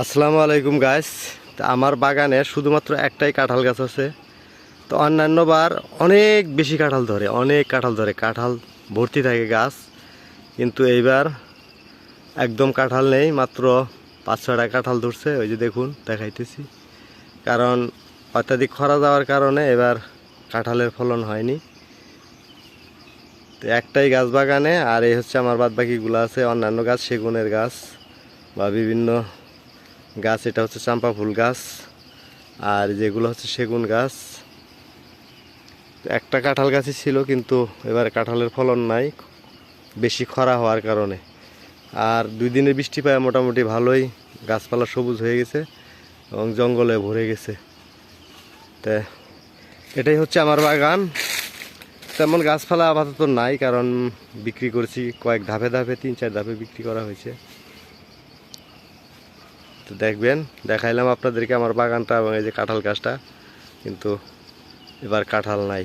আসসালামু আলাইকুম গাছ তা আমার বাগানে শুধুমাত্র একটাই কাঁঠাল গাছ আছে। তো অন্যান্য বার অনেক বেশি কাঁঠাল ধরে, অনেক কাঁঠাল ধরে। কাঁঠাল ভর্তি থাকে গাছ, কিন্তু এইবার একদম কাঁঠাল নেই, মাত্র পাঁচ ছটা কাঁঠাল ধরছে। ওই যে দেখুন, দেখাইতেছি। কারণ অত্যাধিক খরা যাওয়ার কারণে এবার কাঁঠালের ফলন হয়নি। তো একটাই গাছ বাগানে, আর এই হচ্ছে আমার বাদ বাকিগুলো আছে, অন্যান্য গাছ, সেগুনের গাছ বা বিভিন্ন গাছ, এটা হচ্ছে চাম্পা ফুল গাছ, আর যেগুলো হচ্ছে সেগুন গাছ। একটা কাঁঠাল গাছই ছিল, কিন্তু এবার কাঁঠালের ফলন নাই, বেশি খরা হওয়ার কারণে। আর দুই দিনের বৃষ্টি পায়, মোটামুটি ভালোই, গাছপালা সবুজ হয়ে গেছে এবং জঙ্গলে ভরে গেছে। তা এটাই হচ্ছে আমার বাগান। তেমন গাছপালা আপাতত নাই, কারণ বিক্রি করছি কয়েক ধাপে ধাপে, তিন চার ধাপে বিক্রি করা হয়েছে। তো দেখবেন, দেখাইলাম আপনাদেরকে আমার বাগানটা এবং এই যে কাঁঠাল গাছটা। কিন্তু এবার কাঁঠাল নাই।